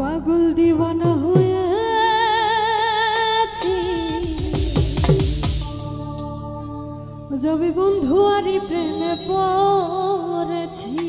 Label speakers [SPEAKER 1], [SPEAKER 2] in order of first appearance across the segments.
[SPEAKER 1] পাগল দিওয়ানা হয়ে যাবে বন্ধু আরে প্রেমে পড়েছি।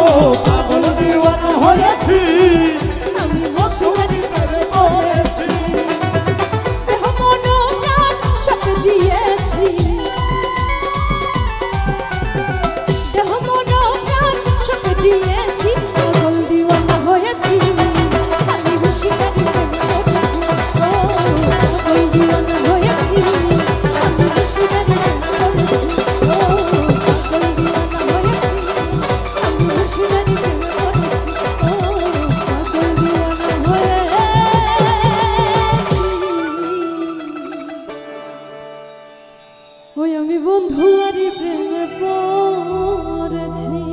[SPEAKER 1] Oh, ওই আমি বন্ধু আরে প্রেমে পড়েছি।